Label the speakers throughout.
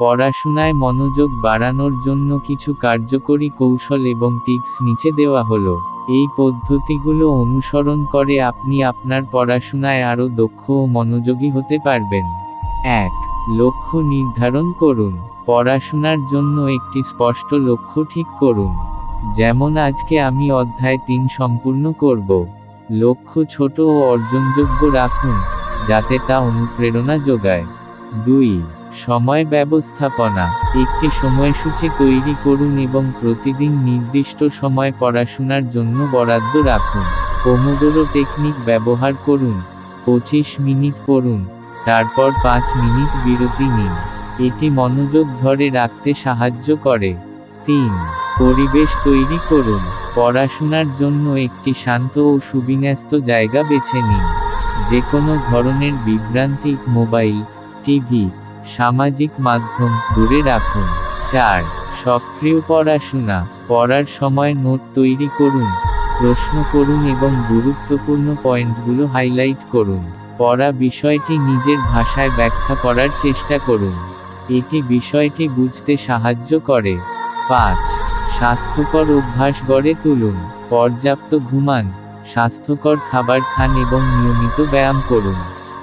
Speaker 1: পড়াশোনায় মনোযোগ বাড়ানোর জন্য কিছু কার্যকরী কৌশল এবং টিপস নিচে দেওয়া হলো। এই পদ্ধতিগুলো অনুসরণ করে আপনি আপনার পড়াশোনায় আরও দক্ষ ও মনোযোগী হতে পারবেন। এক, লক্ষ্য নির্ধারণ করুন। পড়াশোনার জন্য একটি স্পষ্ট লক্ষ্য ঠিক করুন। যেমন, আজকে আমি অধ্যায় তিন সম্পূর্ণ করব। লক্ষ্য ছোট ও অর্জনযোগ্য রাখুন, যাতে তা অনুপ্রেরণা যোগায়। দুই সময় ব্যবস্থাপনা, একটি সময়সূচি তৈরি করুন এবং প্রতিদিন নির্দিষ্ট সময় পড়াশোনার জন্য বরাদ্দ রাখুন। পোমোডোরো টেকনিক ব্যবহার করুন, পঁচিশ মিনিট পড়ুন, তারপর পাঁচ মিনিট বিরতি নিন। এটি মনোযোগ ধরে রাখতে সাহায্য করে। তিন, পরিবেশ তৈরি করুন, পড়াশোনার জন্য একটি শান্ত ও সুবিন্যস্ত জায়গা বেছে নিন। যে কোনো ধরনের বিভ্রান্তি, মোবাইল, টিভি সামাজিক মাধ্যম দূরে রাখুন। চার, সক্রিয় পড়াশোনা। পড়ার সময় নোট তৈরি করুন। প্রশ্ন করুন এবং গুরুত্বপূর্ণ পয়েন্টগুলো হাইলাইট করুন। পড়া বিষয়টি নিজের ভাষায় ব্যাখ্যা করার চেষ্টা করুন। এটি বিষয়টি বুঝতে সাহায্য করে। পাঁচ, স্বাস্থ্যকর অভ্যাস গড়ে তুলুন। পর্যাপ্ত ঘুমান। স্বাস্থ্যকর খাবার খান এবং নিয়মিত ব্যায়াম করুন।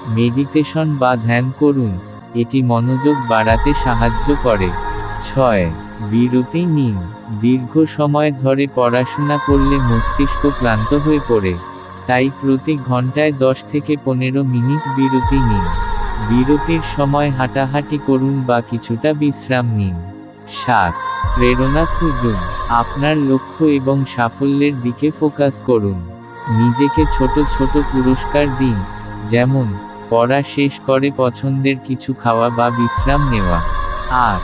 Speaker 1: মেডিটেশন বা ধ্যান করুন। এটি মনোযোগ বাড়াতে সাহায্য করে। ছয়, বিরতি নিন। দীর্ঘ সময় ধরে পড়াশোনা করলে মস্তিষ্ক ক্লান্ত হয়ে পড়ে। তাই প্রতি ঘন্টায় দশ থেকে পনেরো মিনিট বিরতি নিন। বিরতির সময় হাঁটাহাঁটি করুন বা কিছুটা বিশ্রাম নিন। সাত, প্রেরণা খুঁজুন। আপনার লক্ষ্য এবং সাফল্যের দিকে ফোকাস করুন। নিজেকে ছোট ছোট পুরস্কার দিন। যেমন পড়া শেষ করে পছন্দের কিছু খাওয়া বা বিশ্রাম নেওয়া। আর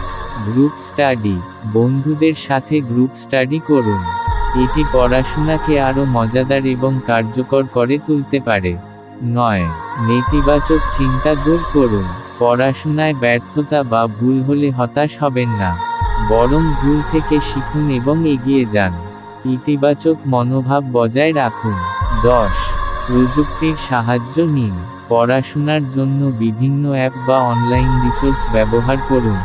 Speaker 1: গ্রুপ স্টাডি বন্ধুদের সাথে গ্রুপ স্টাডি করুন। এটি পড়াশোনাকে আরও মজাদার এবং কার্যকর করে তুলতে পারে। নয়, নেতিবাচক চিন্তা দূর করুন। পড়াশোনায় ব্যর্থতা বা ভুল হলে হতাশ হবেন না। বরং ভুল থেকে শিখুন এবং এগিয়ে যান। ইতিবাচক মনোভাব বজায় রাখুন। দশ, প্রযুক্তির সাহায্য নিন। পড়াশোনার জন্য বিভিন্ন অ্যাপ বা অনলাইন রিসোর্স ব্যবহার করুন,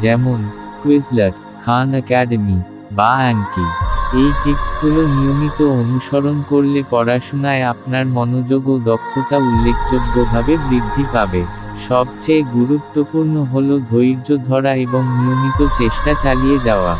Speaker 1: যেমন কুইজলার খান একাডেমি বা অ্যাঙ্কি এই টিপসগুলো নিয়মিত অনুসরণ করলে পড়াশোনায় আপনার মনোযোগ ও দক্ষতা উল্লেখযোগ্যভাবে বৃদ্ধি পাবে। সবচেয়ে গুরুত্বপূর্ণ হল ধৈর্য ধরা এবং নিয়মিত চেষ্টা চালিয়ে যাওয়া।